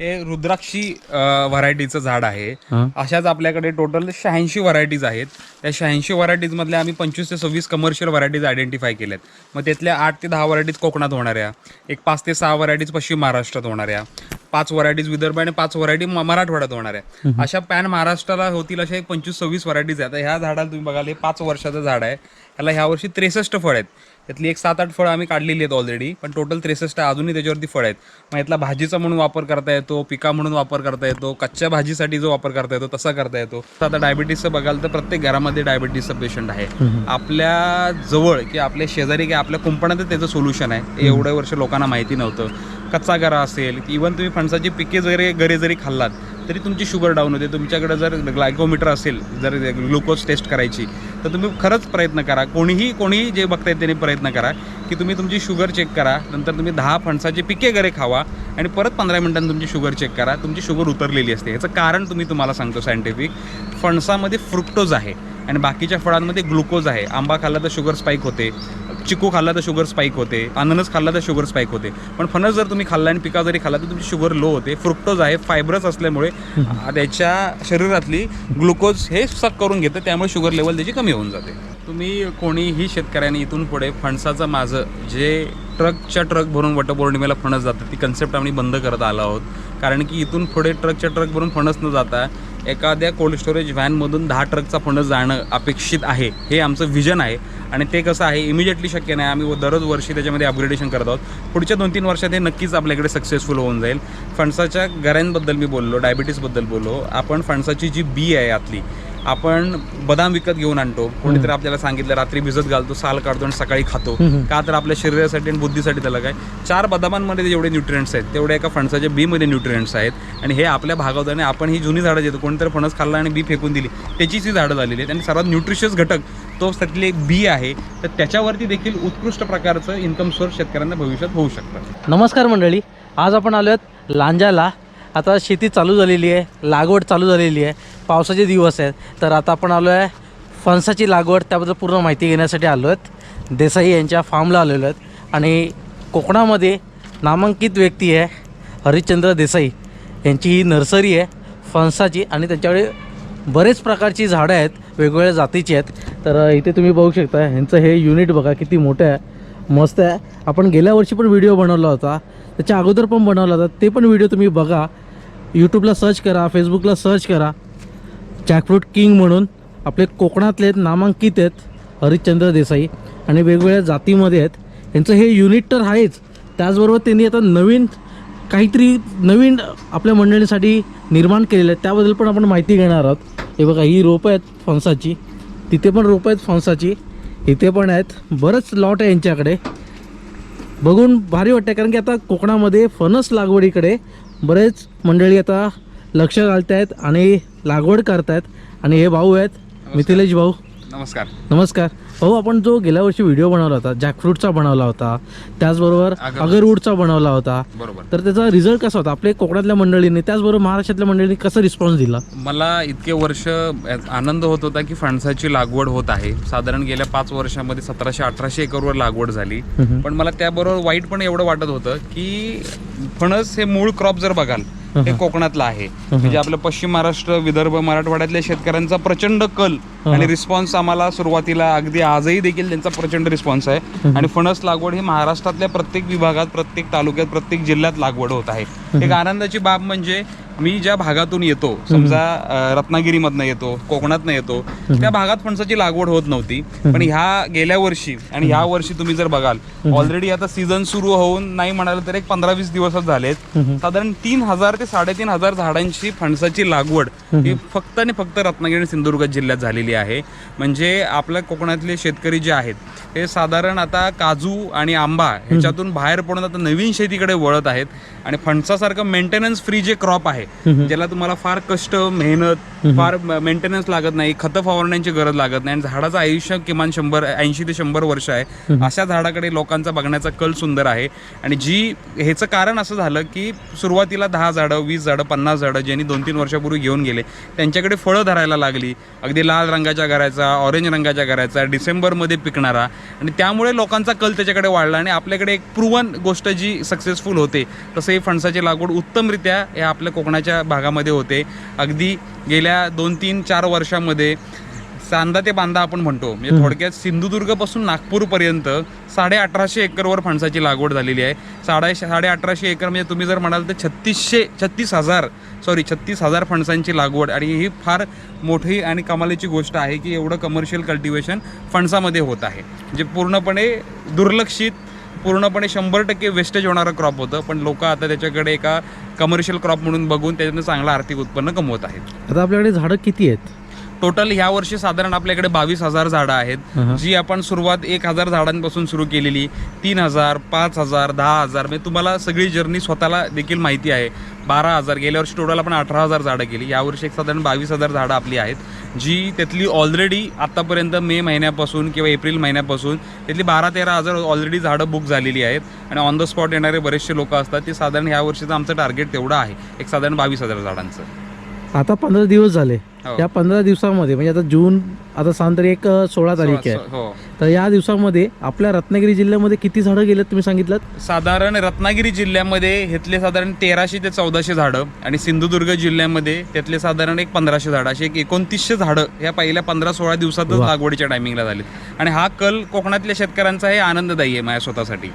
हे रुद्राक्षी व्हरायटीचं झाड आहे. अशाच आपल्याकडे टोटल शहाऐंशी व्हरायटीज आहेत. त्या शहाऐंशी व्हरायटीजमधल्या आम्ही पंचवीस ते सव्वीस कमर्शियल व्हरायटीज आयडेंटिफाय केल्यात. मग त्यातल्या आठ ते दहा व्हरायटीज कोकणात होणाऱ्या एक पाच ते सहा व्हरायटीज पश्चिम महाराष्ट्रात होणाऱ्या पाच व्हरायटीज विदर्भ आणि पाच व्हरायटी मराठवाड्यात होणाऱ्या अशा पॅन महाराष्ट्राला होतील अशा एक पंचवीस सव्वीस व्हरायटीज आहेत. आता ह्या झाडाला तुम्ही बघाल हे पाच वर्षाचं झाड आहे. ह्याला ह्या वर्षी त्रेसष्ट फळ आहेत. त्यातली एक सात आठ फळं आम्ही काढलेली आहेत ऑलरेडी पण टोटल त्रेसष्ट अजूनही त्याच्यावरती फळ आहेत. मग यातला भाजीचा म्हणून वापर करता येतो पिका म्हणून वापर करता येतो कच्च्या भाजीसाठी जो वापर करता येतो तसा करता येतो. आता डायबिटीसचं बघाल तर प्रत्येक घरामध्ये डायबिटीसचं पेशंट आहे. आपल्या जवळ की आपल्या शेजारी की आपल्या कुंपणातच त्याचं सोल्युशन आहे. एवढ्या वर्ष लोकांना माहिती नव्हतं. कच्चा गरा असेल इवन तुम्ही फणसाची पिके जरी गरे जरी खाल्लात तरी तुमची शुगर डाऊन होते. तुमच्याकडे जर ग्लायकोमीटर असेल जर ग्लुकोज टेस्ट करायची तर तुम्ही खरंच प्रयत्न करा. कोणीही कोणीही जे बघतायत त्यांनी प्रयत्न करा की तुम्ही तुमची शुगर चेक करा नंतर तुम्ही दहा फणसाचे पिके गरे खावा आणि परत पंधरा मिनिटांनी तुमची शुगर चेक करा. तुमची शुगर उतरलेली असते. याचं कारण तुम्ही तुम्हाला सांगतो सायंटिफिक फणसामध्ये फ्रुक्टोज आहे. आणि बाकीच्या फळांमध्ये ग्लुकोज आहे. आंबा खाल्ला तर शुगर स्पाईक होते. चिकू खाल्ला तर शुगर स्पाईक होते. अननस खाल्ला तर शुगर स्पाईक होते. पण फणस जर तुम्ही खाल्ला आणि पिका जरी खाल्ला तर तुमची शुगर लो होते. फ्रुक्टोज आहे. फायब्रस असल्यामुळे त्याच्या शरीरातली ग्लुकोज हे सक करून घेतं. त्यामुळे शुगर लेवल त्याची कमी होऊन जाते. तुम्ही कोणीही शेतकऱ्याने इथून पुढे फणसाचं माझं जे ट्रकच्या ट्रक भरून वटपौर्णिमेला फणस जातात. ती कन्सेप्ट आम्ही बंद करत आलो आहोत. कारण की इथून पुढे ट्रकच्या ट्रक भरून फणस न जाता एखाद्या कोल्ड स्टोरेज व्हॅनमधून दहा ट्रकचा फणस जाणं अपेक्षित आहे. हे आमचं विजन आहे. आणि ते कसं आहे इमिजिएटली शक्य नाही. आम्ही दररोज वर्षी त्याच्यामध्ये अपग्रेडेशन करत आहोत. पुढच्या दोन तीन वर्षात हे नक्कीच आपल्याकडे सक्सेसफुल होऊन जाईल. फणसाच्या गऱ्यांबद्दल मी बोललो डायबिटीसबद्दल बोललो. आपण फणसाची जी बी आहे आतली आपण बदाम विकत घेऊन आणतो. कोणीतरी आपल्याला सांगितलं रात्री भिजत घालतो साल काढतो आणि सकाळी खातो. का तर आपल्या शरीरासाठी आणि बुद्धीसाठी त्याला काय? चार बदामांमध्ये जेवढे न्यूट्रियंट्स आहेत तेवढे एका फणसाच्या बीमध्ये न्यूट्रियंट्स आहेत. आणि हे आपल्या भागात आणि आपण ही जुनी झाडं घेतो कोणीतरी फणस खाल्ला आणि बी फेकून दिली त्याचीच ही झाडं झालेली आहेत. आणि सर्वात न्यूट्रिशियस घटक तो त्यातली एक बी आहे. तर त्याच्यावरती देखील उत्कृष्ट प्रकारचं इन्कम सोर्स शेतकऱ्यांना भविष्यात होऊ शकतं. नमस्कार मंडळी आज आपण आलो आहेत लांजाला आता शेती चालू झालेली आहे लागवड चालू झालेली आहे पावसाचे दिवस आहेत. तर आता आपण आलो आहे फणसाची लागवड त्याबद्दल पूर्ण माहिती घेण्यासाठी आलो आहेत. देसाई यांच्या फार्मला आलेलो आहेत. आणि कोकणामध्ये नामांकित व्यक्ती आहे हरिश्चंद्र देसाई. यांची ही नर्सरी आहे फणसाची. आणि त्यांच्याकडे बरेच प्रकारची झाडं आहेत वेगवेगळ्या जातीची आहेत. तर इथे तुम्ही बघू शकता ह्यांचं हे युनिट बघा किती मोठं आहे. मस्त आहे. आपण गेल्या वर्षी पण व्हिडिओ बनवला होता. त्याच्या अगोदर पण बनवला होता. ते पण व्हिडिओ तुम्ही बघा. यूट्यूबला सर्च करा फेसबुकला सर्च करा. जॅकफ्रूट किंग म्हणून आपले कोकणातले आहेत नामांकित आहेत हरिश्चंद्र देसाई आणि वेगवेगळ्या जातीमध्ये आहेत. यांचं हे युनिट तर आहेच. त्याचबरोबर त्यांनी आता नवीन काहीतरी नवीन आपल्या मंडळीसाठी निर्माण केलेलं आहे. त्याबद्दल पण आपण माहिती घेणार आहोत. हे बघा ही रोपं आहेत फणसाची. तिथे पण रोपं आहेत फणसाची. इथे पण आहेत. बरंच लॉट आहे यांच्याकडे. बघून भारी वाटतं कारण की आता कोकणामध्ये फणस लागवडीकडे बरेच मंडळी आता लक्ष घालत आहेत आणि लागवड करतायत. आणि हे भाऊ आहेत. मिथिलेश भाऊ. नमस्कार. नमस्कार. भाऊ आपण जो गेल्या वर्षी व्हिडिओ बनवला होता जॅकफ्रूटचा बनवला होता त्याचबरोबर अगरवूड. अगरवूडचा बनवला होता बरोबर. तर त्याचा रिझल्ट कसा होता? आपल्या कोकणातल्या मंडळींनी त्याचबरोबर महाराष्ट्रातल्या मंडळींनी कसा रिस्पॉन्स दिला? मला इतके वर्ष आनंद होत होता की फणसाची लागवड होत आहे. साधारण गेल्या पाच वर्षामध्ये सतराशे अठराशे एकरवर लागवड झाली. पण मला त्याबरोबर वाईट पण एवढं वाटत होतं की फणस हे मूळ क्रॉप जर बघाल हे कोकणातलं आहे. म्हणजे आपलं पश्चिम महाराष्ट्र विदर्भ मराठवाड्यातल्या शेतकऱ्यांचा प्रचंड कल आणि रिस्पॉन्स आम्हाला सुरुवातीला अगदी आजही देखील त्यांचा प्रचंड रिस्पॉन्स आहे. आणि फणस लागवड ही महाराष्ट्रातल्या प्रत्येक विभागात प्रत्येक तालुक्यात प्रत्येक जिल्ह्यात लागवड होत आहे. एक आनंदाची बाब म्हणजे मी ज्या भागातून येतो समजा रत्नागिरीमधनं येतो कोकणातनं येतो त्या भागात फणसाची लागवड होत नव्हती. पण ह्या गेल्या वर्षी आणि ह्या वर्षी तुम्ही जर बघाल ऑलरेडी आता सीझन सुरू होऊन नाही म्हणाल तर एक पंधरा वीस दिवसच झालेत. साधारण तीन हजार ते साडेतीन हजार झाडांची फणसाची लागवड ही फक्त आणि फक्त रत्नागिरी आणि सिंधुदुर्ग जिल्ह्यात झालेली आहे. म्हणजे आपल्या कोकणातले शेतकरी जे आहेत हे साधारण आता काजू आणि आंबा ह्याच्यातून बाहेर पडून आता नवीन शेतीकडे वळत आहेत. आणि फणसासारखं मेंटेनन्स फ्री जे क्रॉप आहे ज्याला तुम्हाला फार कष्ट मेहनत फार मेंटेनन्स लागत नाही खतं फवारण्याची गरज लागत नाही. आणि झाडाचं आयुष्य किमान शंभर ऐंशी ते शंभर वर्ष आहे. अशा झाडाकडे लोकांचा बघण्याचा कल सुंदर आहे. आणि जी ह्याचं कारण असं झालं की सुरुवातीला दहा झाडं वीस झाडं पन्नास झाडं ज्यांनी दोन तीन वर्षापूर्वी घेऊन गेले त्यांच्याकडे फळं धरायला लागली. अगदी लाल रंगाच्या घराचा ऑरेंज रंगाच्या घराचा डिसेंबरमध्ये पिकणारा. आणि त्यामुळे लोकांचा कल त्याच्याकडे वाढला आणि आपल्याकडे एक प्रुवन गोष्ट जी सक्सेसफुल होते तसं ही फणसाची लागवड उत्तमरित्या या आपल्या कोकणाच्या भागामध्ये होते. अगदी गेल्या दोन तीन चार वर्षामध्ये चांदा ते बांदा आपण म्हणतो. म्हणजे थोडक्यात सिंधुदुर्गपासून नागपूरपर्यंत साडे अठराशे एकरवर फणसाची लागवड झालेली आहे. साडे साडे अठराशे एकर म्हणजे तुम्ही जर म्हणाल तर छत्तीसशे छत्तीस हजार सॉरी छत्तीस हजार फणसांची लागवड आणि ही फार मोठी आणि कमालीची गोष्ट आहे की एवढं कमर्शियल कल्टिवेशन फणसामध्ये होत आहे. म्हणजे पूर्णपणे दुर्लक्षित पूर्णपणे शंभर टक्के वेस्टेज होणारं क्रॉप होतं. पण लोक आता त्याच्याकडे एका कमर्शियल क्रॉप म्हणून बघून त्याच्यातून चांगलं आर्थिक उत्पन्न कमवत आहेत. आता आपल्याकडे झाडं किती आहेत? टोटल ह्या वर्षी साधारण आपल्याकडे बावीस हजार झाडं आहेत. जी आपण सुरुवात एक हजार झाडांपासून सुरू केलेली तीन हजार पाच हजार दहा हजार म्हणजे तुम्हाला सगळी जर्नी स्वतःला देखील माहिती आहे. बारा हजार गेल्या वर्षी टोटल आपण अठरा हजार झाडं केली. यावर्षी एक साधारण बावीस हजार झाडं आपली आहेत. जी त्यातली ऑलरेडी आतापर्यंत मे महिन्यापासून किंवा एप्रिल महिन्यापासून त्यातली बारा तेरा हजार ऑलरेडी झाडं बुक झालेली आहेत. आणि ऑन द स्पॉट येणारे बरेचसे लोक असतात. ते साधारण ह्या वर्षीचं आमचं टार्गेट तेवढं आहे. एक साधारण बावीस हजार झाडांचं. आता पंधरा दिवस झाले. या पंधरा दिवसामध्ये म्हणजे आता जून आता सांग तरी एक सोळा तारीख आहे. हो. तर या दिवसामध्ये आपल्या रत्नागिरी जिल्ह्यामध्ये किती झाडं गेलेत तुम्ही सांगितलं साधारण रत्नागिरी जिल्ह्यामध्ये घेतले साधारण तेराशे ते चौदाशे झाडं आणि सिंधुदुर्ग जिल्ह्यामध्ये त्यातले साधारण एक पंधराशे झाडं. अशी एक एकोणतीसशे झाडं ह्या पहिल्या पंधरा सोळा दिवसातच. लागवडीच्या टायमिंगला झालेत. आणि हा कल कोकणातल्या शेतकऱ्यांचा हे आनंददायी आहे माझ्या स्वतःसाठी.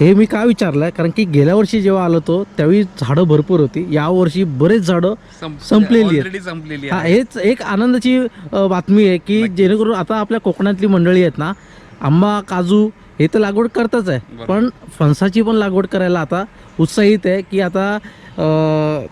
हे मी का विचारलंय? कारण की गेल्या वर्षी जेव्हा आलो होतो त्यावेळी झाडं भरपूर होती. या वर्षी बरेच झाडं संपलेली आहेत. संपलेली हा हेच एक आनंदाची बातमी आहे की जेणेकरून आता आपल्या कोकणातली मंडळी आहेत ना आंबा काजू हे तर लागवड करतच आहे. पण फणसाची पण लागवड करायला आता उत्साहित आहे की आता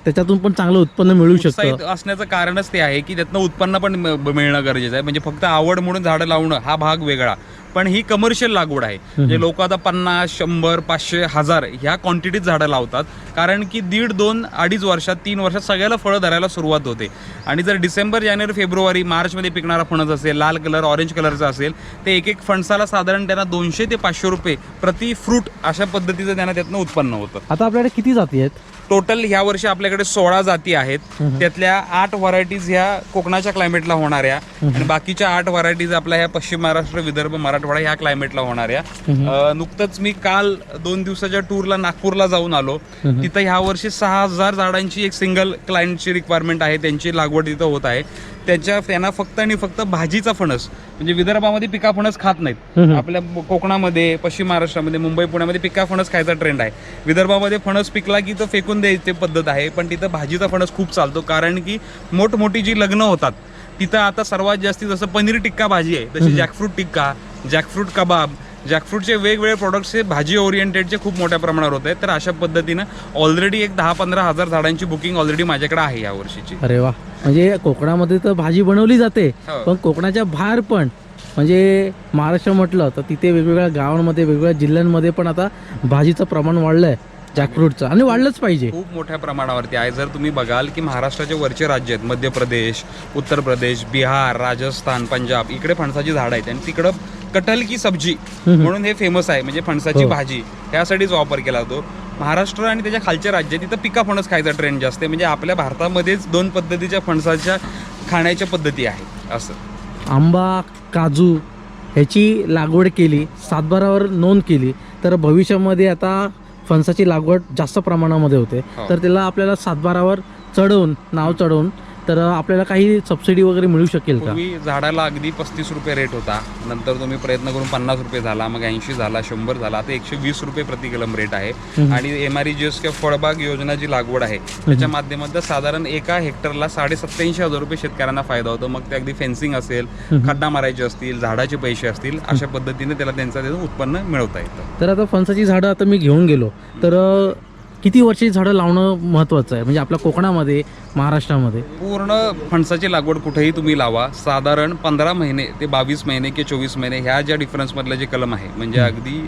त्याच्यातून पण चांगलं उत्पन्न मिळू शकतं. असण्याचं कारणच ते आहे की त्यातनं उत्पन्न पण मिळणं गरजेचं आहे. म्हणजे फक्त आवड म्हणून झाडं लावणं हा भाग वेगळा. पण ही कमर्शियल लागवड आहे. म्हणजे लोक आता पन्नास शंभर पाचशे हजार ह्या क्वांटिटीत झाडं लावतात. कारण की दीड दोन अडीच वर्षात तीन वर्षात सगळ्याला फळं धरायला सुरुवात होते. आणि जर डिसेंबर जानेवारी फेब्रुवारी मार्चमध्ये पिकणारा फणस असेल लाल कलर ऑरेंज कलरचा असेल ते एक एक फणसाला साधारण त्यांना दोनशे ते पाचशे रुपये प्रति फ्रूट अशा पद्धतीचं त्यांना त्यातनं उत्पन्न होतं. आता आपल्याकडे किती जाती आहेत? टोटल ह्या वर्षी आपल्याकडे सोळा जाती आहेत. त्यातल्या आठ व्हरायटीज ह्या कोकणाच्या क्लायमेटला होणाऱ्या. आणि बाकीच्या आठ व्हरायटीज आपल्या ह्या पश्चिम महाराष्ट्र विदर्भ मराठवाडा ह्या क्लायमेटला होणाऱ्या अं, नुकतंच मी काल दोन दिवसाच्या टूरला नागपूरला जाऊन आलो. तिथं ह्या वर्षी सहा हजार झाडांची एक सिंगल क्लायंटची रिक्वायरमेंट आहे. त्यांची लागवड तिथं होत आहे. त्याच्या त्यांना फक्त आणि फक्त भाजीचा फणस म्हणजे विदर्भामध्ये पिका फणस खात नाहीत. आपल्या कोकणामध्ये पश्चिम महाराष्ट्रामध्ये मुंबई पुण्यामध्ये पिका फणस खायचा ट्रेंड आहे. विदर्भामध्ये फणस पिकला की तो फेकून द्यायची पद्धत आहे पण तिथं भाजीचा फणस खूप चालतो. कारण की मोठमोठी जी लग्न होतात तिथं आता सर्वात जास्ती जसं पनीर टिक्का भाजी आहे तशी जॅकफ्रूट टिक्का जॅकफ्रूट कबाब जॅकफ्रूटचे वेगवेगळे प्रोडक्ट्स हे भाजी ओरिएंटेडचे खूप मोठ्या प्रमाणावर होत आहेत. तर अशा पद्धतीनं ऑलरेडी एक दहा पंधरा हजार झाडांची बुकिंग ऑलरेडी माझ्याकडे आहे या वर्षीची. अरे वा. म्हणजे कोकणामध्ये तर भाजी बनवली जाते हो. पण कोकणाच्या बाहेर पण म्हणजे महाराष्ट्र म्हटलं तर तिथे वेगवेगळ्या गावांमध्ये वेगवेगळ्या जिल्ह्यांमध्ये पण आता भाजीचं प्रमाण वाढलं आहे जॅकफ्रूटचं आणि वाढलंच पाहिजे. खूप मोठ्या प्रमाणावरती आहे. जर तुम्ही बघाल की महाराष्ट्राचे वरचे राज्य आहेत मध्य प्रदेश उत्तर प्रदेश बिहार राजस्थान पंजाब इकडे फणसाची झाडं आहेत. आणि तिकडं कटल की सब्जी म्हणून हे फेमस आहे. म्हणजे फणसाची हो. भाजी ह्यासाठीच वापर केला जातो. महाराष्ट्र आणि त्याच्या खालचे राज्य तिथं पिका फणस खायचा ट्रेंड जास्त आहे. म्हणजे आपल्या भारतामध्येच दोन पद्धतीच्या फणसाच्या खाण्याच्या पद्धती आहे असं. आंबा काजू ह्याची लागवड केली सातबारावर नोंद केली तर भविष्यामध्ये आता फणसाची लागवड जास्त प्रमाणामध्ये होते हो. तर त्याला आपल्याला सातबारावर चढवून नाव चढवून तर आपल्याला काही सबसिडी वगैरे मिळू शकेल का? पूर्वी झाडाला अगदी पस्तीस रुपये रेट होता. नंतर तुम्ही प्रयत्न करून पन्नास रुपये झाला मग ऐंशी झाला शंभर झाला आता एकशे वीस रुपये प्रति कलम रेट आहे आणि एम आर जी एस किंवा फळबाग योजना जी लागवड आहे त्याच्या माध्यमातून साधारण एका हेक्टरला साडे सत्याऐंशी हजार रुपये शेतकऱ्यांना फायदा होतो. मग ते अगदी फेन्सिंग असेल खड्डा मारायचे असतील झाडाचे पैसे असतील अशा पद्धतीने त्याला त्यांचं उत्पन्न मिळवता येतं. तर आता फणसाची झाडं आता मी घेऊन गेलो. तर किती वर्षाची झाडं लावणं महत्त्वाचं आहे? म्हणजे आपल्या कोकणामध्ये महाराष्ट्रामध्ये. पूर्ण फणसाची लागवड कुठेही तुम्ही लावा. साधारण पंधरा महिने ते बावीस महिने किंवा चोवीस महिने ह्या ज्या डिफरन्समधलं जे कलम आहे म्हणजे अगदी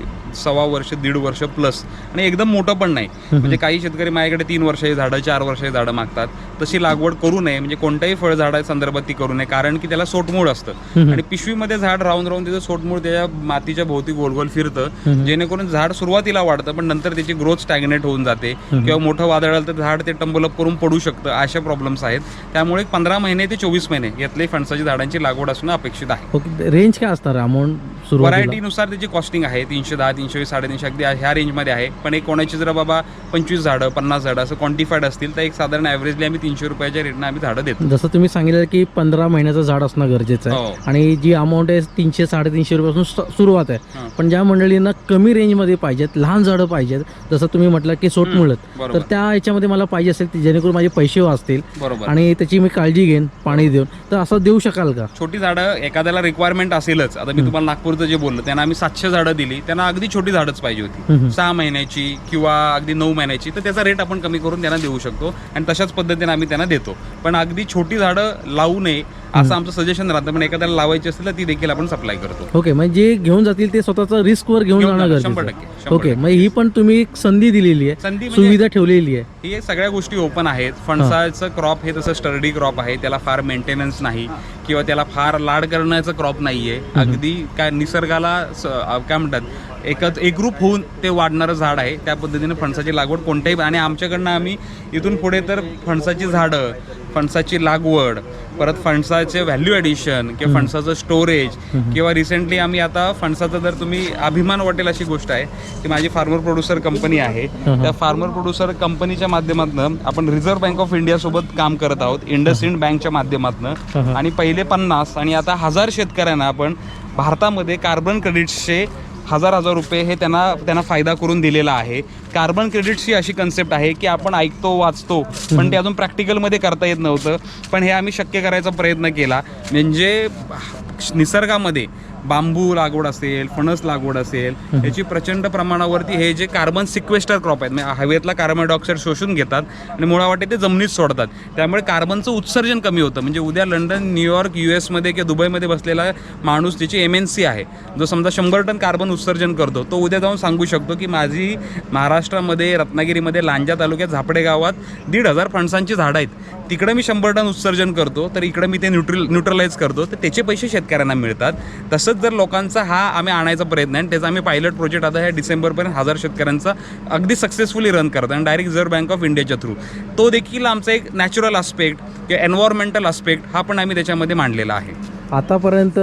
सव्वा वर्ष दीड वर्ष प्लस आणि एकदम मोठं पण नाही. म्हणजे काही शेतकरी माझ्याकडे तीन वर्षाची झाडं चार वर्षाची झाडं मागतात. तशी लागवड करू नये. म्हणजे कोणत्याही फळझाडा संदर्भात ती करू नये. कारण की त्याला सोटमूळ असतं. आणि पिशवीमध्ये झाड राहून राहून त्याचं सोटमूळ त्याच्या मातीच्या भोवती गोल गोल फिरतं. जेणेकरून झाड सुरुवातीला वाढतं पण नंतर त्याची ग्रोथ स्टॅग्नेट होऊन जाते. शकते किंवा मोठं वादळ आलं तर झाड ते टंबलअप करून पडू शकतं अशा प्रॉब्लेम्स आहेत. त्यामुळे पंधरा महिने ते चोवीस महिने यातले फणसाची झाडांची लागवड असणं अपेक्षित आहे. रेंज काय असणार अमाऊंट व्हरायटीनुसार त्याची कॉस्टिंग आहे तीनशे दहा तीनशे वीस साडेतीनशे अगदी ह्या रेंजमध्ये आहे. पण एक कोणाची जर बाबा पंचवीस झाडं पन्नास झाडं असं क्वांटिफाईड असतील तर एक साधारण ॲव्हरेजली आम्ही तीनशे रुपयाच्या रेटनं आम्ही झाडं देतो. जसं तुम्ही सांगितलं की पंधरा महिन्याचं झाड असणं गरजेचं आहे. हो. आणि जी अमाऊंट आहे तीनशे साडेतीनशे रुपयापासून सुरुवात आहे. पण ज्या मंडळींना कमी रेंजमध्ये पाहिजेत लहान झाडं पाहिजेत जसं तुम्ही म्हटलं की सोट मिळत. तर त्या याच्यामध्ये मला पाहिजे असेल ती जेणेकरून माझे पैसे वाचतील. बरोबर. आणि त्याची मी काळजी घेईन पाणी देऊन. तर असं देऊ शकाल का? छोटी झाडं एखाद्याला रिक्वायरमेंट असेलच. आता मी तुम्हाला नागपूरचं जे बोललो त्यांना आम्ही सातशे झाडं दिली. त्यांना अगदी छोटी झाडच पाहिजे. होती. सहा महिन्याची किंवा अगदी नऊ महिन्याची. तर त्याचा रेट आपण कमी करून त्यांना देऊ शकतो. आणि तशाच पद्धतीने आम्ही त्यांना देतो. पण अगदी छोटी झाडं लावू नये असं आमचं सजेशन राहतं. पण एखाद्याला लावायची असेल तर ती देखील आपण सप्लाय करतो. ओके म्हणजे जे घेऊन जातील ते स्वतःचा रिस्कवर घेऊन घेऊन जाणं गरजेचं ओके. मग ही पण तुम्ही एक संधी दिलेली आहे. संधी म्हणजे सुविधा ठेवलेली आहे. ही सगळ्या गोष्टी ओपन आहेत. फणसाचं क्रॉप हे तसं स्टर्डी क्रॉप आहे. त्याला फार मेंटेनन्स नाही. किंवा त्याला फार लाड करण्याचं क्रॉप नाहीये. अगदी काय निसर्गाला काय म्हणतात एकच एकरूप होऊन ते वाढणारं झाड आहे. त्या पद्धतीने फणसाची लागवड कोणत्याही आणि आमच्याकडनं आम्ही इथून पुढे तर फणसाची झाडं फणसाची लागवड परत फणसाचे व्हॅल्यू ॲडिशन किंवा फणसाचं स्टोरेज किंवा रिसेंटली आम्ही आता फणसाचं जर तुम्ही अभिमान वाटेल अशी गोष्ट आहे की माझी फार्मर प्रोड्युसर कंपनी आहे. त्या फार्मर प्रोड्युसर कंपनीच्या माध्यमातून आपण रिझर्व्ह बँक ऑफ इंडिया सोबत काम करत आहोत इंडसइंड बँकच्या माध्यमातून. आणि पहिले पन्नास आणि आता हजार शेतकऱ्यांना आपण भारतामध्ये कार्बन क्रेडिट्सचे हजार हजार रुपये हे त्यांना त्यांना फायदा करून दिलेला आहे. कार्बन क्रेडिट्स ही अशी कन्सेप्ट आहे की आपण ऐकतो वाचतो पण ते अजून प्रॅक्टिकलमध्ये करता येत नव्हतं. पण हे आम्ही शक्य करायचा प्रयत्न केला. म्हणजे निसर्गामध्ये बांबू लागवड असेल फणस लागवड असेल याची प्रचंड प्रमाणावरती हे जे कार्बन सिक्वेस्टर क्रॉप आहेत म्हणजे हवेतला कार्बन डायऑक्साईड शोषून घेतात आणि मुळावाटे ते जमिनीत सोडतात. त्यामुळे कार्बनचं उत्सर्जन कमी होतं. म्हणजे उद्या लंडन न्यूयॉर्क यू एसमध्ये किंवा दुबईमध्ये बसलेला माणूस ज्याची एम एन सी आहे जो समजा शंभर टन कार्बन उत्सर्जन करतो तो उद्या जाऊन सांगू शकतो की माझी महाराष्ट्रामध्ये रत्नागिरीमध्ये लांजा तालुक्यात झापडे गावात दीड हजार फणसांची झाडं आहेत. तिकडे मी शंभर टन उत्सर्जन करतो तर इकडे मी ते न्यूट्रल न्यूट्रलाइज करतो तर त्याचे पैसे शेतकऱ्यांना मिळतात. तसंच जर लोकांचा हा आम्ही आणायचा प्रयत्न आहे आणि त्याचा आम्ही पायलट प्रोजेक्ट आता ह्या डिसेंबरपर्यंत हजार शेतकऱ्यांचा अगदी सक्सेसफुली रन करतो आणि डायरेक्ट रिझर्व्ह बँक ऑफ इंडियाच्या थ्रू तो देखील आमचा एक नॅचरल आस्पेक्ट किंवा एन्व्हायरमेंटल आस्पेक्ट हा पण आम्ही त्याच्यामध्ये मांडलेला आहे. आतापर्यंत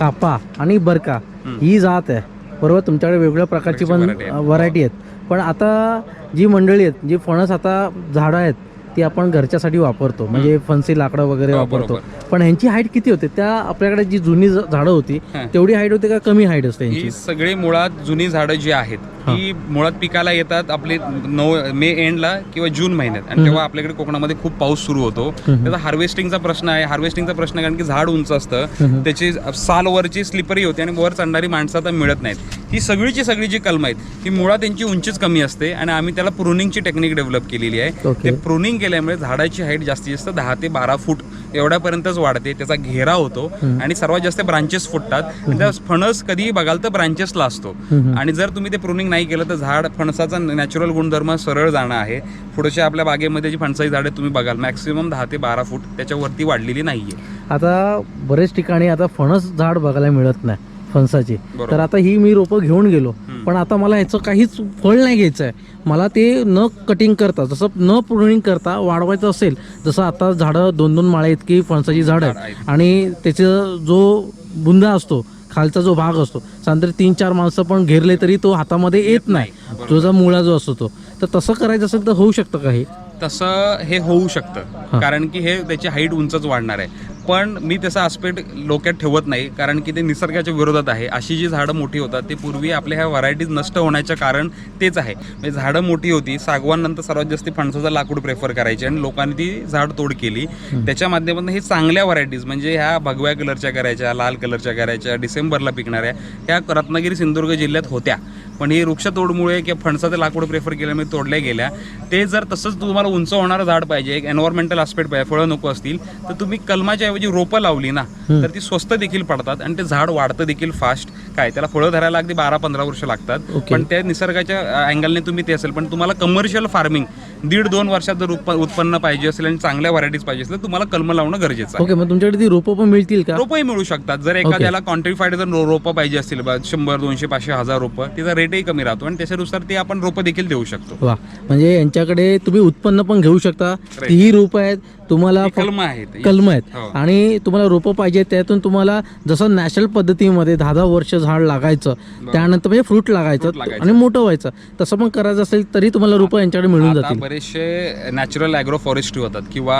कापा आणि बरका ही जात आहे. बरोबर? तुमच्याकडे वेगवेगळ्या प्रकारची पण. व्हरायटी आहेत. पण आता जी मंडळी आहेत जी फणस आता झाडं आहेत ती आपण घरच्यासाठी वापरतो. म्हणजे फणसी लाकडं वगैरे हो, वापरतो. पण ह्यांची हाईट किती होते? त्या आपल्याकडे जी जुनी झाडं होती. तेवढी हाईट होते का कमी हाईट असते ही सगळी मुळात जुनी झाडं जी आहेत ही. मुळात पिकाला येतात आपले नऊ मे एंडला किंवा जून महिन्यात. आणि तेव्हा आपल्याकडे कोकणामध्ये खूप पाऊस सुरू होतो. त्याचा हार्वेस्टिंगचा प्रश्न आहे. हार्वेस्टिंगचा प्रश्न कारण की झाड उंच असतं. त्याची साल वरची स्लिपरी होते आणि वर चढणारी माणसं आता मिळत नाहीत. ही सगळीची सगळी जी कलम आहेत ही मुळात त्यांची उंचीच कमी असते आणि आम्ही त्याला प्रुनिंगची टेक्निक डेव्हलप केलेली आहे. ते प्रुनिंग केल्यामुळे झाडाची हाईट जास्तीत जास्त दहा ते बारा फूट एवढ्यापर्यंतच वाढते त्याचा घेरा होतो आणि सर्वात जास्त ब्रांचेस फुटतात. त्या फणस कधीही बघाल तर ब्रांचेसला असतो. आणि जर तुम्ही ते प्रुनिंग नाही केलं तर झाड फणसाचा नॅचरल गुणधर्म सरळ जाणं आहे. पुढच्या आपल्या बागेमध्ये जी फणसाची झाडे तुम्ही बघाल. मॅक्सिमम दहा ते बारा फूट त्याच्यावरती वाढलेली नाहीये. आता बरेच ठिकाणी आता फणस झाड बघायला मिळत नाही फणसाची. तर आता ही मी रोपं घेऊन गेलो. पण आता मला ह्याचं काहीच फळ नाही घ्यायचं आहे मला ते न कटिंग करता जसं न प्रुनिंग करता वाढवायचं असेल जसं आता झाडं दोन दोन माळे इतकी फणसाची झाडं आहेत. आणि त्याचा जो बुंदा असतो खालचा जो भाग असतो साधारण तीन चार माणसं पण घेरले तरी तो हातामध्ये येत नाही. तुझा मुळा जो असतो तो. तर तसं करायचं असेल तर होऊ शकतं का हे? तसं हे होऊ शकतं. कारण की हे त्याची हाईट उंचच वाढणार आहे. पण मी त्याचा आस्पेक्ट डोक्यात ठेवत नाही कारण की ते निसर्गाच्या विरोधात आहे. अशी जी झाडं मोठी होतात ते पूर्वी आपल्या ह्या व्हरायटीज नष्ट होण्याचं कारण तेच आहे. म्हणजे झाडं मोठी होती सागवान नंतर सर्वात जास्त फणसाचं लाकूड प्रेफर करायचे आणि लोकांनी ती झाड तोड केली. त्याच्या माध्यमातून हे चांगल्या व्हरायटीज म्हणजे ह्या भगव्या कलरच्या करायच्या लाल कलरच्या करायच्या डिसेंबरला पिकणाऱ्या ह्या रत्नागिरी सिंधुदुर्ग जिल्ह्यात होत्या. पण ही वृक्षतोडमुळे किंवा फणसाचं लाकूड प्रेफर केल्यामुळे तोडल्या गेल्या. ते जर तसंच तुम्हाला उंच होणारं झाड पाहिजे एक एन्व्हायरमेंटल आस्पेक्ट पाहिजे फळं नको असतील तर तुम्ही कलमाच्या ऐवजी रोपं लावली ना तर ती स्वस्त देखील पडतात आणि ते झाड वाढतं देखील फास्ट काय त्याला फळं धरायला अगदी बारा पंधरा वर्ष लागतात. पण त्या निसर्गाच्या अँगलने तुम्ही ते असेल पण तुम्हाला कमर्शियल फार्मिंग दीड दोन वर्षात जर उत्प- उत्पन्न पाहिजे असेल आणि चांगल्या व्हरायटीज पाहिजे असेल तर तुम्हाला कलम लावणं गरजेचं आहे. ओके मग तुमच्याकडे ती रोपं पण मिळतील का? रोपंही मिळू शकतात. जर एखाद्याला क्वांटिफाईड जर रोपं पाहिजे असतील शंभर दोनशे पाचशे हजार रोपं त्याचा रेटही कमी राहतो आणि त्याच्यानुसार ते आपण रोपं देखील देऊ शकतो. वा. म्हणजे यांच्याकडे तुम्ही उत्पन्न पण घेऊ शकता. तीही रोपं आहेत तुम्हाला कलम आहेत. कलम आहेत. हो. आणि तुम्हाला रोपं पाहिजे त्यातून तुम्हाला जसं नॅचरल पद्धतीमध्ये दहा दहा वर्ष झाड लागायचं त्यानंतर म्हणजे फ्रूट लागायचं. आणि मोठं व्हायचं. तसं पण करायचं असेल तरी तुम्हाला रोपं यांच्याकडे मिळून जातील. बरेचसे नॅचरल ॲग्रो फॉरेस्ट्री होतात किंवा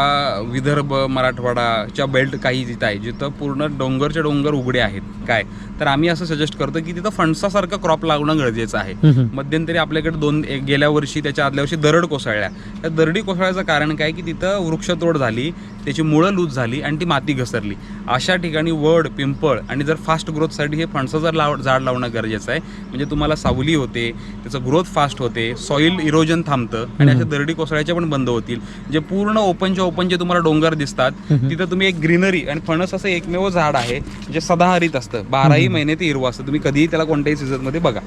विदर्भ मराठवाडाच्या बेल्ट काही जिथं आहे जिथं पूर्ण डोंगरचे डोंगर उघडे आहेत. काय? तर आम्ही असं सजेस्ट करतो की तिथं फणसासारखं क्रॉप लागणं गरजेचं आहे. मध्यंतरी आपल्याकडे दोन गेल्या वर्षी त्याच्या आदल्या वर्षी दरड कोसळल्या. त्या दरडी कोसळण्याचं कारण काय की तिथं वृक्षतोड झाली त्याची मुळं लूज झाली आणि ती माती घसरली. अशा ठिकाणी वड पिंपळ आणि जर फास्ट ग्रोथसाठी हे फणसाचं लाव झाड लावणं गरजेचं आहे. म्हणजे तुम्हाला सावली होते त्याचं ग्रोथ फास्ट होते सॉईल इरोजन थांबतं आणि अशा दरडी कोसळ्याच्या पण बंद होतील. जे पूर्ण ओपनच्या ओपन जे तुम्हाला डोंगर दिसतात तिथं तुम्ही एक ग्रीनरी आणि फणस असं एकमेव झाड आहे जे सदाहरित असतं. बाराही महिने ते हिरवं असतं. तुम्ही कधीही त्याला कोणत्याही सीझनमध्ये बघा.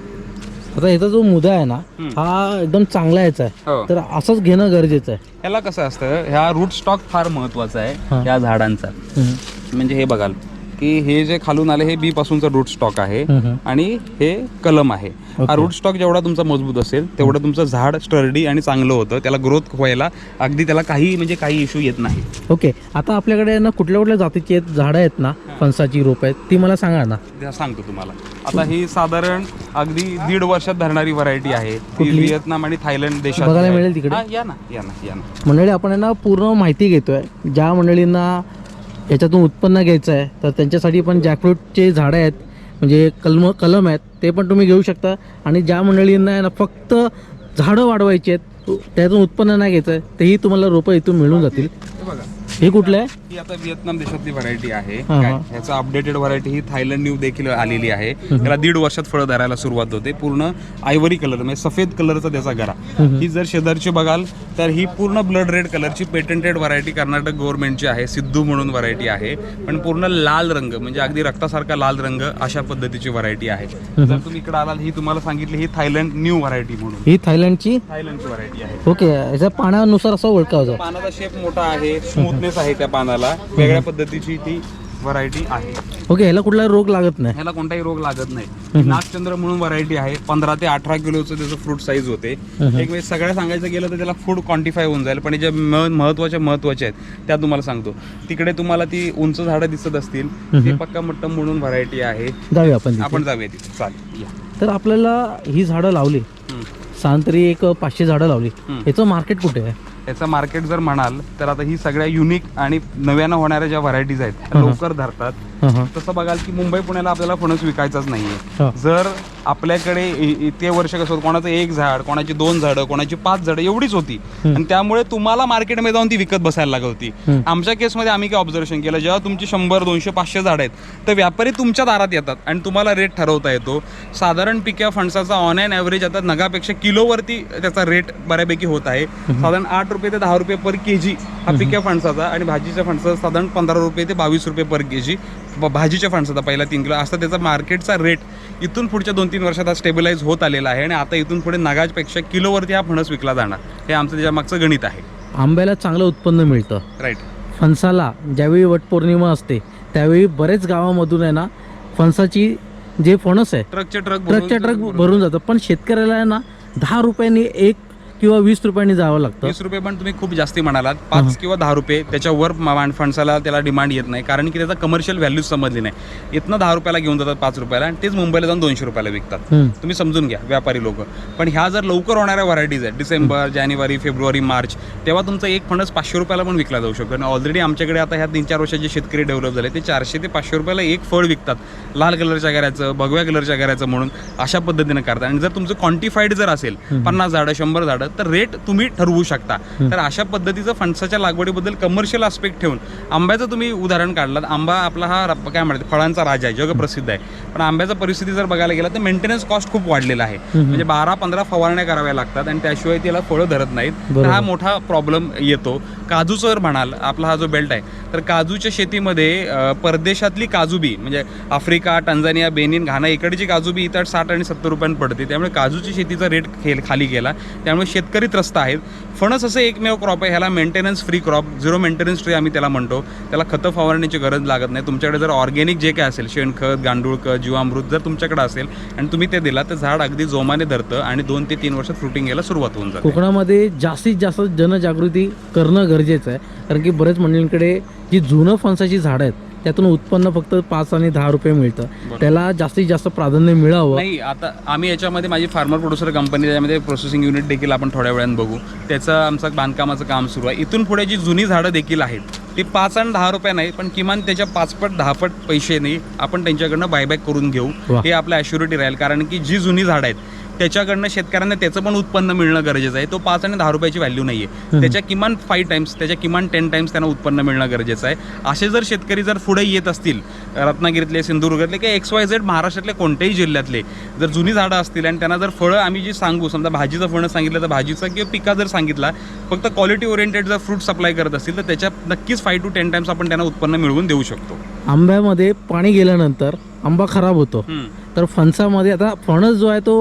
आता याचा जो मुदा आहे ना. हा एकदम चांगला याचा आहे. हो. तर असंच घेणं गरजेचं आहे. ह्याला कसं असतं ह्या रूट स्टॉक फार महत्त्वाचा आहे. ह्या झाडांचा. म्हणजे हे बघाल. की हे जे खालून आले हे बी पासूनचा रूट स्टॉक आहे. आणि हे कलम आहे. हा. रूट स्टॉक जेवढा तुमचा मजबूत असेल तेवढं तुमचं झाड स्टर्डी आणि चांगलं होतं. त्याला ग्रोथ व्हायला अगदी त्याला काही म्हणजे काही इश्यू येत नाही. ओके. आता आपल्याकडे ना कुठल्या कुठल्या जातीची झाडं आहेत ना? फणसाची रोप आहेत. ती मला सांगा ना. सांगतो तुम्हाला. आता ही साधारण अगदी दीड वर्षात धरणारी व्हरायटी आहे. ती? व्हिएतनाम आणि थायलंड देशात बघायला. मिळेल तिकडे? हा, या ना या ना या ना. मंडळी आपण ना पूर्ण माहिती घेतोय. ज्या मंडळींना याच्यातून उत्पन्न घ्यायचं आहे. तर त्यांच्यासाठी पण जॅकफ्रूटचे झाडं आहेत. म्हणजे कलम कलम आहेत. ते पण तुम्ही घेऊ शकता. आणि ज्या मंडळींना आहे ना फक्त झाडं वाढवायची आहेत त्यातून उत्पन्न नाही घ्यायचं आहे तेही तुम्हाला रोपं इथून मिळून जातील. हे हे कुठलं आहे? ही आता व्हिएतनाम देशातली व्हरायटी आहे. हा, हा. ह्याचं अपडेटेड व्हरायटी ही थायलंड न्यू देखील आलेली आहे. त्याला दीड वर्षात फळं धरायला सुरुवात होते. पूर्ण आयवरी कलर म्हणजे सफेद कलरचा त्याचा गरा. ही जर शेजारची बघाल तर ही पूर्ण ब्लड रेड कलरची पेटंटेड व्हरायटी कर्नाटक गव्हर्नमेंटची आहे. सिद्धू म्हणून व्हरायटी आहे. पण पूर्ण लाल रंग म्हणजे अगदी रक्तासारखा लाल रंग अशा पद्धतीची व्हरायटी आहे. जर तुम्ही इकडे आलाल ही तुम्हाला सांगितली ही थायलंड न्यू व्हरायटी म्हणून. ही थायलंडची? थायलंडची व्हरायटी आहे. ओके याच्या पाण्यानुसार असं ओळखावं पानाचा शेप मोठा आहे स्मूथनेस आहे त्या पानाला. वेगळ्या पद्धतीची ती व्हरायटी आहे. ओके ह्याला कुठला रोग लागत नाही? ह्याला कोणताही रोग लागत नाही. नागचंद्र म्हणून व्हरायटी आहे. पंधरा ते अठरा किलोचं त्याचं फ्रूट साईज होते. एक वेळेस सगळ्या सांगायचं गेलं तर त्याला फूड क्वांटिफाय होऊन जाईल. पण जे महत्त्वाच्या महत्त्वाच्या आहेत त्या तुम्हाला सांगतो. तिकडे तुम्हाला ती उंच झाडं दिसत असतील ती पक्का मट्टम म्हणून व्हरायटी आहे. जाऊया आपण. आपण जाऊया तिथे. चालेल. तर आपल्याला ही झाडं लावली. साधारण एक पाचशे झाडं लावली. याचं मार्केट कुठे आहे? याचं मार्केट जर म्हणाल तर आता ही सगळ्या युनिक आणि नव्यानं होणाऱ्या ज्या व्हरायटीज आहेत त्या लवकर धरतात. तसं बघाल की मुंबई पुण्याला आपल्याला फणस विकायचाच नाहीये. जर आपल्याकडे ते वर्ष कसं होतं कोणाचं एक झाड कोणाची दोन झाडं कोणाची पाच झाडं एवढीच होती. आणि त्यामुळे तुम्हाला मार्केटमध्ये जाऊन ती विकत बसायला लागत होती. आमच्या केसमध्ये आम्ही काय ऑब्झर्वेशन केलं जेव्हा तुमची शंभर दोनशे पाचशे झाडं आहेत तर व्यापारी तुमच्या दारात येतात आणि तुम्हाला रेट ठरवता येतो. साधारण पिक्या फणसाचा ऑन अँड ॲव्हरेज आता नगापेक्षा किलोवरती त्याचा रेट बऱ्यापैकी होत आहे. साधारण आठ रुपये ते दहा रुपये पर के जी हा पिक्या फणसाचा आणि भाजीच्या फणसाचा साधारण पंधरा रुपये ते बावीस रुपये पर के जी भाजीच्या फणसाचा पहिला तीन किलो. असा त्याचा मार्केटचा रेट इथून पुढच्या दोन तीन वर्षात हा स्टेबिलाईज होत आलेला आहे आणि आता इथून पुढे नगाजपेक्षा किलोवरती हा फणस विकला जाणार. हे आमचं त्याच्या मागचं गणित आहे. आंब्याला चांगलं उत्पन्न मिळतं. राईट फणसाला ज्यावेळी वटपौर्णिमा असते त्यावेळी बरेच गावामधून आहे ना फणसाची जे फणस आहे ट्रकचे ट्रक ट्रकच्या ट्रक भरून जातं पण शेतकऱ्याला आहे ना दहा रुपयांनी एक किंवा वीस रुपयांनी जावं लागतं. वीस रुपये पण तुम्ही खूप जास्ती म्हणालात. पाच किंवा दहा रुपये त्याच्यावर मा- फणसाला त्याला डिमांड येत नाही. कारण की त्याचा कमर्शियल व्हॅल्यू समजली नाही. इथनं दहा रुपयाला घेऊन जातात पाच रुपयाला आणि तेच मुंबईला जाऊन दोनशे रुपयाला विकतात. तुम्ही समजून घ्या व्यापारी लोक. पण ह्या जर लवकर होणाऱ्या व्हरायटीज आहेत डिसेंबर जानेवारी फेब्रुवारी मार्च तेव्हा तुमचा एक फणस पाचशे रुपयाला पण विकला जाऊ शकतो. आणि ऑलरेडी आमच्याकडे आता ह्या तीन चार वर्षात जे शेतकरी डेव्हलप झाले ते चारशे ते पाचशे रुपयाला एक फळ विकतात. लाल कलरच्या गऱ्याचं भगव्या कलरच्या गऱ्याचं म्हणून अशा पद्धतीने करतात. आणि जर तुमचं क्वांटिफाईड जर असेल पन्नास झाडं शंभर झाडं तर रेट तुम्ही ठरवू शकता. तर अशा पद्धतीचं फणसाच्या लागवडीबद्दल कमर्शियल आस्पेक्ट ठेवून आंब्याचं तुम्ही उदाहरण काढलात. आंबा आपला हा काय म्हणतात फळांचा राजा आहे जगप्रसिद्ध आहे. पण आंब्याचा परिस्थिती जर बघायला गेला तर मेंटेनन्स कॉस्ट खूप वाढलेला आहे. म्हणजे बारा पंधरा फवारण्या कराव्या लागतात आणि त्याशिवाय त्याला फळं धरत नाहीत. तर हा मोठा प्रॉब्लेम येतो. काजूचं जर म्हणाल आपला हा जो बेल्ट आहे तर काजूच्या शेतीमध्ये परदेशातली काजू बी म्हणजे आफ्रिका टांझानिया बेनिन घाना इकडची काजू बी इतर साठ आणि सत्तर रुपयांत पडते. त्यामुळे काजूची शेतीचा रेट खेल खाली गेला. त्यामुळे शेतकरी त्रस्त आहेत. फणस असं एकमेव क्रॉप आहे. ह्याला maintenance free crop zero maintenance free आम्ही त्याला म्हणतो. त्याला खतं फवारण्याची गरज लागत नाही. तुमच्याकडे जर ऑर्गॅनिक जे काय असेल शेणखत गांडूळ खत जीवामृत जर तुमच्याकडे असेल आणि तुम्ही ते दिला तर झाड अगदी जोमाने धरतं आणि दोन ते तीन वर्षात फ्रुटिंग यायला सुरुवात होऊन जाते. कोकणामध्ये जास्तीत जास्त जनजागृती करणं गरजेचं आहे. कारण की बरेच मंडळींकडे जी जुनं फणसाची झाडं आहेत त्यातून उत्पन्न फक्त पाच आणि दहा रुपये मिळतं. त्याला जास्तीत जास्त प्राधान्य मिळावं. नाही आता आम्ही याच्यामध्ये माझी फार्मर प्रोड्युसर कंपनी त्यामध्ये प्रोसेसिंग युनिट देखील आपण थोड्या वेळानं बघू. त्याचं आमचं बांधकामाचं काम सुरू आहे. इथून पुढे जी जुनी झाडं देखील आहेत ती पाच आणि दहा रुपये नाही पण किमान त्याच्या पाचपट दहापट पैसे नाही आपण त्यांच्याकडनं बायबॅक करून घेऊ. हे आपलं ॲश्युरिटी राहील. कारण की जी जुनी झाडं आहेत त्याच्याकडनं शेतकऱ्यांना त्याचं पण उत्पन्न मिळणं गरजेचं आहे. तो पाच आणि दहा रुपयाची व्हॅल्यू नाही आहे त्याच्या किमान फाईव्ह टाइम्स त्याच्या किमान टेन टाइम्स त्यांना उत्पन्न मिळणं गरजेचं आहे. असे जर शेतकरी जर पुढे येत असतील रत्नागिरीतले सिंधुदुर्गातले किंवा एक्स वाय झेड महाराष्ट्रातले कोणत्याही जिल्ह्यातले जर जुनी झाडं असतील आणि त्यांना जर फळं आम्ही जी सांगू समजा भाजीचं फळं सांगितलं तर भाजीचं किंवा पिका जर सांगितला फक्त क्वालिटी ओरिएंटेड जर फ्रूट सप्लाय करत असतील तर त्याच्यात नक्कीच फाईव्ह टू टेन टाइम्स आपण त्यांना उत्पन्न मिळवून देऊ शकतो. आंब्यामध्ये पाणी गेल्यानंतर आंबा खराब होतो. तर फणसामध्ये आता फणस जो आहे तो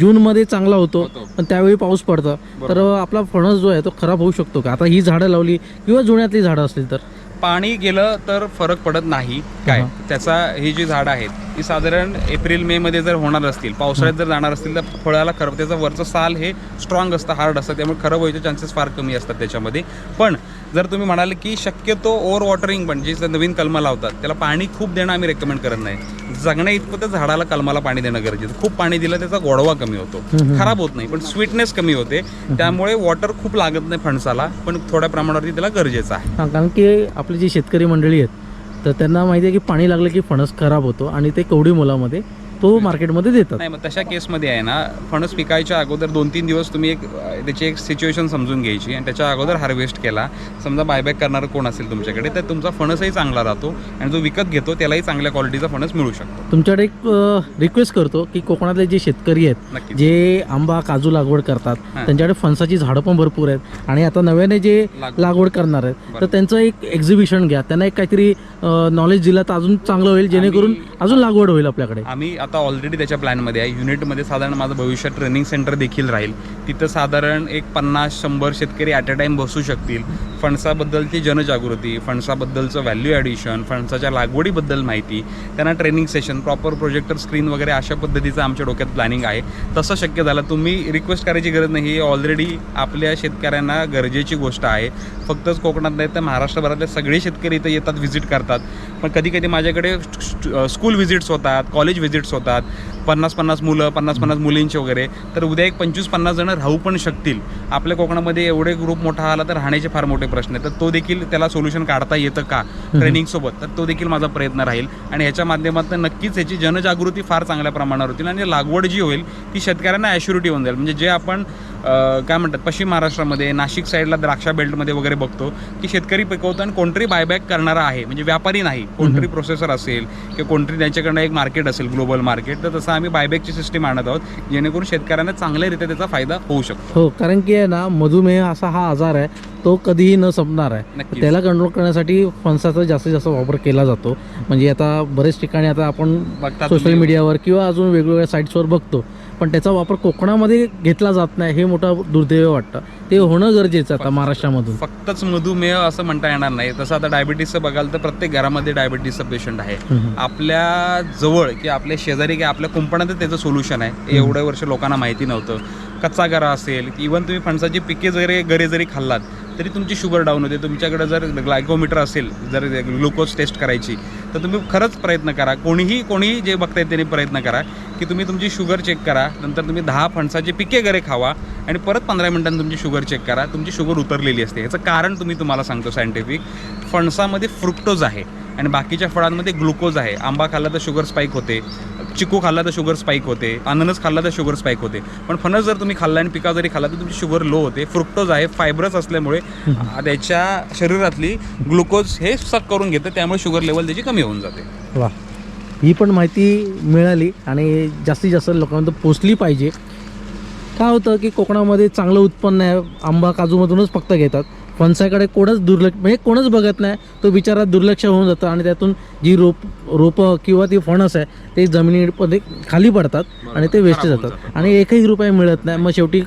जूनमध्ये चांगला होतो. पण त्यावेळी पाऊस पडतं. तर आपला फणस जो आहे तो खराब होऊ शकतो का? आता ही झाडं लावली किंवा जुन्यातली झाडं असतील तर? पाणी गेलं तर फरक पडत नाही. काय. त्याचा ही जी झाडं आहेत ती साधारण एप्रिल मे मध्ये जर होणार असतील पावसाळ्यात जर जाणार असतील तर फळाला खराब त्याचं वरचं साल हे स्ट्रॉंग असतं हार्ड असतं. त्यामुळे खराब व्हायचे चान्सेस फार कमी असतात त्याच्यामध्ये. पण जर तुम्ही म्हणाल की शक्यतो ओव्हर वॉटरिंग पण जी नवीन कलमं लावतात त्याला पाणी खूप देणं आम्ही रेकमेंड करत नाही. जगण्या इतपत झाडाला कलमाला पाणी देणं गरजेचं. खूप पाणी दिलं त्याचा गोडवा कमी होतो. खराब होत नाही पण स्वीटनेस कमी होते. त्यामुळे वॉटर खूप लागत नाही फणसाला पण थोड्या प्रमाणावरती त्याला गरजेचं आहे. कारण की आपली जी शेतकरी मंडळी आहेत तर त्यांना माहिती आहे की पाणी लागलं की फणस खराब होतो आणि ते कवडी मोलामध्ये तो मार्केटमध्ये देतात नाही मग तशा केसमध्ये आहे ना फणस पिकायच्या अगोदर दोन तीन दिवस तुम्ही एक त्याची एक सिच्युएशन समजून घ्यायची आणि त्याच्या अगोदर हार्वेस्ट केला समजा बायबॅक करणारं कोण असेल तुमच्याकडे तर तुमचा फणसही चांगला राहतो आणि जो विकत घेतो त्यालाही चांगल्या क्वालिटीचा फणस मिळू शकतो तुमच्याकडे एक रिक्वेस्ट करतो की कोकणातले जे शेतकरी आहेत जे आंबा काजू लागवड करतात. त्यांच्याकडे फणसाची झाडं पण भरपूर आहेत आणि आता नव्याने जे लागवड. करणार आहेत तर. त्यांचं एक एक्झिबिशन घ्या त्यांना एक काहीतरी नॉलेज दिलं तर अजून चांगलं होईल जेणेकरून अजून लागवड होईल आपल्याकडे आम्ही आता ऑलरेडी त्याच्या प्लॅनमध्ये आहे. युनिटमध्ये साधारण माझं भविष्य ट्रेनिंग सेंटर देखील राहील. तिथं साधारण एक पन्नास शंभर शेतकरी ॲट अ टाईम बसू शकतील. फणसाबद्दलची जनजागृती फणसाबद्दलचं व्हॅल्यू ॲडिशन फणसाच्या लागवडीबद्दल माहिती त्यांना training session proper projector screen वगैरे अशा पद्धतीचं आमच्या डोक्यात प्लॅनिंग आहे. तसं शक्य झालं तुम्ही रिक्वेस्ट करायची गरज नाही. ही ऑलरेडी आपल्या शेतकऱ्यांना गरजेची गोष्ट आहे. फक्तच कोकणात नाही तर महाराष्ट्रभरातले सगळे शेतकरी इथं येतात व्हिजिट करतात. पण कधी कधी माझ्याकडे स्कूल व्हिजिट्स होतात कॉलेज व्हिजिट्स होतात. पन्नास पन्नास मुलं पन्नास पन्नास मुलींचे वगैरे. तर उद्या एक पंचवीस पन्नास जण राहू पण शकतील. आपल्या कोकणामध्ये एवढे ग्रुप मोठा आला तर राहण्याचे फार मोठे प्रश्न आहेत. तर तो देखील त्याला सोल्युशन काढता येतं का? ट्रेनिंगसोबत तर तो देखील माझा प्रयत्न राहील. आणि ह्याच्या माध्यमातून नक्कीच याची जनजागृती फार चांगल्या प्रमाणावर होतील आणि लागवड जी होईल ती शेतकऱ्यांना ॲश्युरिटी होऊन जाईल. म्हणजे जे आपण काय म्हणतात पश्चिम महाराष्ट्रामध्ये नाशिक साईडला द्राक्षा बेल्टमध्ये वगैरे बघतो की शेतकरी पिकवतो आणि कोणतरी बायबॅक करणारा आहे. म्हणजे व्यापारी नाही. कोणतरी प्रोसेसर असेल किंवा कोणतरी त्यांच्याकडनं एक मार्केट असेल ग्लोबल मार्केट तर तसं आम्ही बायबॅकची सिस्टीम आणत आहोत. जेणेकरून शेतकऱ्यांना चांगल्यारीत्या त्याचा फायदा होऊ शकतो. हो कारण की आहे ना मधुमेह असा हा आजार आहे तो कधीही न संपणार आहे. त्याला कंट्रोल करण्यासाठी फणसाचा जास्तीत जास्त वापर केला जातो. म्हणजे आता बरेच ठिकाणी आता आपण सोशल मीडियावर किंवा अजून वेगवेगळ्या साईट्सवर बघतो. पण त्याचा वापर कोकणामध्ये घेतला जात नाही हे मोठा दुर्दैव वाटतं. ते होणं गरजेचं आता महाराष्ट्रामधून. फक्तच मधुमेह असं म्हणता येणार नाही. तसं आता डायबिटीसचं बघाल तर प्रत्येक घरामध्ये डायबिटीसचं पेशंट आहे. आपल्या जवळ की आपल्या शेजारी की आपल्या कुंपणातच त्याचं सोल्युशन आहे. एवढ्या वर्ष लोकांना माहिती नव्हतं. कच्चा गरा असेल इवन तुम्ही फणसाची पिके जरी गरे जरी खाल्लात तरी तुमची शुगर डाऊन होते. तुमच्याकडे जर ग्लायकोमीटर असेल जर ग्लुकोज टेस्ट करायची तर तुम्ही खरंच प्रयत्न करा. कोणीही कोणीही जे बघताय त्यांनी प्रयत्न करा की तुम्ही तुमची शुगर चेक करा नंतर तुम्ही दहा फणसाचे पिके गरे खावा आणि परत पंधरा मिनिटांनी तुमची शुगर चेक करा. तुमची शुगर उतरलेली असते. याचं कारण तुम्ही तुम्हाला सांगतो सायंटिफिक फणसामध्ये फ्रुक्टोज आहे. आणि बाकीच्या फळांमध्ये ग्लुकोज आहे. आंबा खाल्ला तर शुगर स्पाईक होते. चिकू खाल्ला तर शुगर स्पाईक होते. अननस खाल्ला तर शुगर स्पाईक होते. पण फणस जर तुम्ही खाल्ला आणि पिका जरी खाल्ला तर तुमची शुगर लो होते. फ्रुक्टोज आहे फायब्रस असल्यामुळे त्याच्या शरीरातली ग्लुकोज हे सक करून घेतं. त्यामुळे शुगर लेवल त्याची कमी होऊन जाते. वा. ही पण माहिती मिळाली आणि जास्तीत जास्त लोकांपर्यंत पोचली पाहिजे. काय होतं की कोकणामध्ये चांगलं उत्पन्न आहे. आंबा काजूमधूनच फक्त घेतात. फणसाकडे कोणच दुर्लक्ष म्हणजे कोणच बघत नाही तो बिचारा दुर्लक्ष होऊन जातं आणि त्यातून जी रोप रोपं किंवा ती फणस आहे ते जमिनीमध्ये खाली पडतात आणि ते वेस्ट जातात. आणि एकही रुपये मिळत नाही. मग शेवटी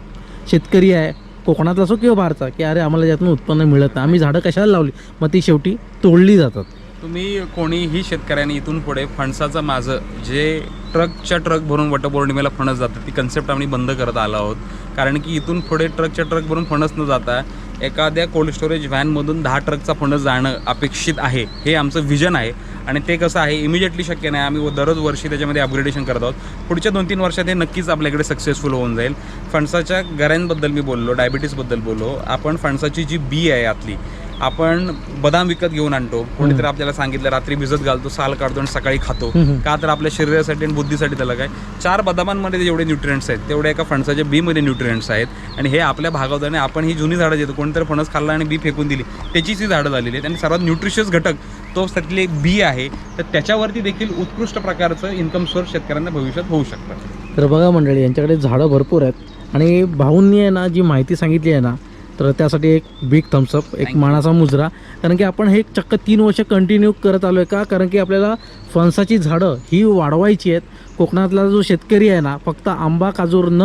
शेतकरी आहे कोकणातला असो किंवा बाहेरचा की अरे आम्हाला यातून उत्पन्न मिळत नाही आम्ही झाडं कशाला लावली? मग ती शेवटी तोडली जातात. तुम्ही कोणीही शेतकऱ्याने इथून पुढे फणसाचं माझं जे ट्रकच्या ट्रक भरून वटपौर्णिमेला फणस जातं ती कन्सेप्ट आम्ही बंद करत आलो आहोत. कारण की इथून पुढे ट्रकच्या ट्रक भरून फणस न जाता एखाद्या कोल्ड स्टोरेज व्हॅनमधून दहा ट्रकचा फणस जाणं अपेक्षित आहे. हे आमचं व्हिजन आहे. आणि ते कसं आहे इमिजिएटली शक्य नाही. आम्ही दररोज वर्षी त्याच्यामध्ये अपग्रेडेशन करत आहोत. पुढच्या दोन तीन वर्षात हे नक्कीच आपल्याकडे सक्सेसफुल होऊन जाईल. फणसाच्या गऱ्यांबद्दल मी बोललो डायबिटीसबद्दल बोललो. आपण फणसाची जी बी आहे आतली आपण बदाम विकत घेऊन आणतो. कोणीतरी आपल्याला सांगितलं रात्री भिजत घालतो साल काढतो आणि सकाळी खातो. का तर आपल्या शरीरासाठी आणि बुद्धीसाठी त्याला काय? चार बदामांमध्ये जेवढे न्यूट्रिएंट्स आहेत तेवढे एका फणसाच्या बीमध्ये न्यूट्रिएंट्स आहेत. आणि हे आपल्या आणि आपण ही जुनी झाडं देतो कोणीतरी फणस खाल्ला आणि बी फेकून दिली त्याचीच ही झाडं झालेली आहेत. आणि सर्वात न्यूट्रिशियस घटक तो त्यातली एक बी आहे. तर त्याच्यावरती देखील उत्कृष्ट प्रकारचं इन्कम सोर्स शेतकऱ्यांना भविष्यात होऊ शकतं. तर बघा मंडळी यांच्याकडे झाडं भरपूर आहेत. आणि भाऊंनी आहे ना जी माहिती सांगितली आहे ना तर त्यासाठी एक बिग थम्सअप एक. मानाचा मुजरा. कारण की आपण हे चक्क तीन वर्ष कंटिन्यू करत आलो आहे का? कारण की आपल्याला फणसाची झाडं ही वाढवायची आहेत. कोकणातला जो शेतकरी आहे ना फक्त आंबा काजूर न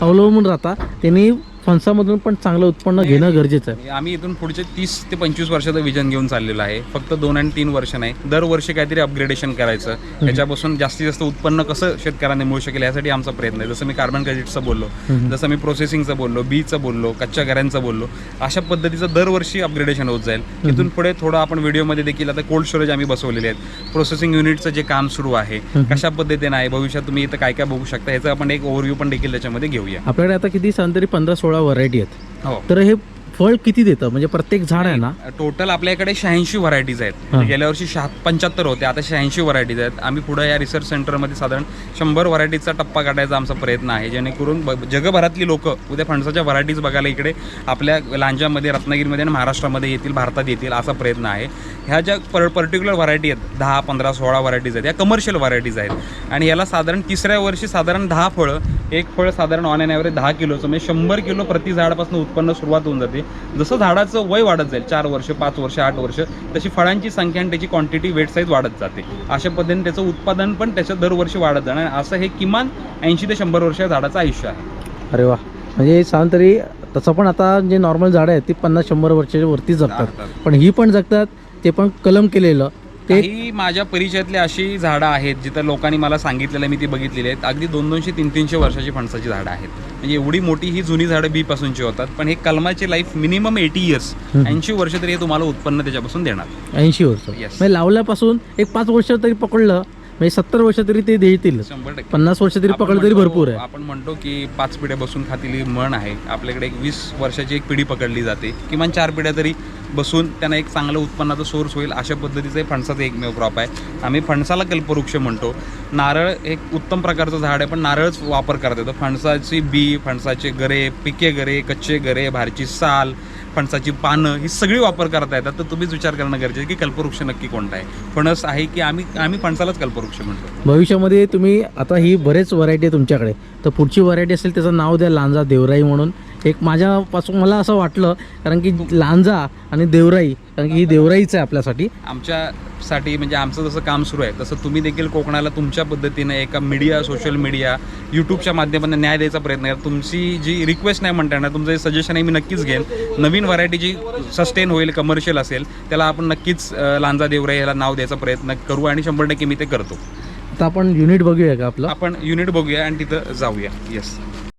अवलंबून राहता त्यांनी फणसामधून पण चांगलं उत्पन्न घेणं गरजेचं आहे. आम्ही इथून पुढचे तीस ते पंचवीस वर्षाचं विजन घेऊन चाललेलं आहे. फक्त दोन आणि तीन वर्ष नाही दरवर्षी काहीतरी अपग्रेडेशन करायचं. त्याच्यापासून जास्तीत जास्त उत्पन्न कसं शेतकऱ्यांना मिळू शकेल यासाठी आमचा प्रयत्न आहे. जसं मी कार्बन क्रेडिटचं बोललो. जसं मी प्रोसेसिंगचं बोललो बीचं बोललो कच्च्या घरांचं बोललो अशा पद्धतीचं दरवर्षी अपग्रेडेशन होत जाईल. इथून पुढे थोडं आपण व्हिडिओमध्ये देखील आता कोल्ड स्टोरेज आम्ही बसवलेले आहेत. प्रोसेसिंग युनिटचं जे काम सुरू आहे कशा पद्धतीने आहे भविष्यात तुम्ही इथं काय काय बघू शकता ह्याचं आपण एक ओव्हरव्ह्यू पण देखील त्याच्यामध्ये घेऊया. आपल्याकडे आता किती? तरी पंधरा सोळा व्हरायटी आहेत. हो. तर हे फळ किती देतं? म्हणजे प्रत्येक झाड आहे ना? टोटल आपल्याकडे शहाऐंशी व्हरायटीज आहेत. म्हणजे गेल्या वर्षी शहा पंच्याहत्तर होते आता शहाऐंशी व्हरायटीज आहेत. आम्ही पुढे या रिसर्च सेंटरमध्ये साधारण शंभर व्हरायटीजचा टप्पा काढायचा आमचा प्रयत्न आहे. जेणेकरून जगभरातली लोक उद्या फणसाच्या व्हरायटीज बघायला इकडे आपल्या लांजामध्ये रत्नागिरीमध्ये आणि महाराष्ट्रामध्ये येतील भारतात येतील असा प्रयत्न आहे. ह्या ज्या पर पर्टिक्युलर व्हरायटी आहेत दहा पंधरा सोळा व्हरायटीज आहेत या कमर्शियल व्हरायटीज आहेत. आणि याला साधारण तिसऱ्या वर्षी साधारण दहा फळं एक फळ साधारण ऑन अँड ॲव्हरेज दहा किलोचं म्हणजे शंभर किलो प्रति झाडापासून उत्पन्न सुरुवात होऊन जाते. जसं झाडाचं वय वाढत जाईल चार वर्ष पाच वर्ष आठ वर्ष तशी फळांची संख्या आणि त्याची क्वांटिटी वेट साईज वाढत जाते. अशा पद्धतीने त्याचं उत्पादन पण त्याचं दरवर्षी वाढत जाणार आणि असं हे किमान ऐंशी ते शंभर वर्ष झाडाचं आयुष्य आहे. अरे वा. म्हणजे सांग तरी तसं पण आता जे नॉर्मल झाडं आहेत ती पन्नास शंभर वर्षाच्या वरती जगतात. पण ही पण जगतात ते पण कलम केलेलं. काही माझ्या परिचयातली अशी झाडं आहेत जिथं लोकांनी मला सांगितलेलं मी ती बघितलेली आहेत. अगदी दोन दोनशे तीन तीनशे वर्षाची फणसाची झाडं आहेत. म्हणजे एवढी मोठी ही जुनी झाडं बी पासूनची होतात पण हे कलमाची लाईफ मिनिमम एटी इयर्स. ऐंशी वर्ष तरी हे तुम्हाला उत्पन्न त्याच्यापासून देणार. ऐंशी वर्ष. म्हणजे लावल्यापासून एक पाच वर्ष तरी पकडलं म्हणजे सत्तर वर्ष तरी ते देतील. पन्नास वर्ष तरी पकडलं तरी भरपूर आहे. आपण म्हणतो की पाच पिढ्या बसून खातील म्हण आहे. आपल्याकडे एक वीस वर्षाची एक पिढी पकडली जाते. किमान चार पिढ्या तरी बसून त्यांना एक चांगलं उत्पन्नाचा सोर्स होईल अशा पद्धतीचं हे फणसाचं एकमेव क्रॉप आहे. आम्ही फणसाला कल्पवृक्ष म्हणतो. नारळ एक उत्तम प्रकारचं झाड आहे पण नारळच वापर करता येतो फणसाची बी फणसाचे गरे पिके गरे कच्चे गरे भारची साल फणसाची पानं ही सगळी वापर करता येतात. तर तुम्हीच विचार करणं गरजेचं आहे की कल्पवृक्ष नक्की कोणता आहे. फणस आहे की आम्ही आम्ही फणसालाच कल्पवृक्ष म्हणतो. भविष्यामध्ये तुम्ही आता ही बरेच व्हरायटी आहे तुमच्याकडे. तर पुढची व्हरायटी असेल त्याचं नाव द्या लांजा देवराई म्हणून. एक माझ्यापासून मला असं वाटलं कारण की लांजा आणि देवराई कारण की ही देवराईच आहे आपल्यासाठी. आमच्यासाठी म्हणजे आमचं जसं काम सुरू आहे तसं तुम्ही देखील कोकणाला तुमच्या पद्धतीने एका मीडिया सोशल मीडिया यूट्यूबच्या माध्यमातून न्याय द्यायचा प्रयत्न करा. तुमची जी रिक्वेस्ट नाही म्हणता येणार तुमचं जे सजेशन आहे मी नक्कीच घेईन. नवीन व्हरायटी जी सस्टेन होईल कमर्शियल असेल त्याला आपण नक्कीच लांजा देवराई याला नाव द्यायचा प्रयत्न करू आणि शंभर टक्के मी ते करतो. आता आपण युनिट बघूया का आपलं? आपण युनिट बघूया आणि तिथं जाऊया. येस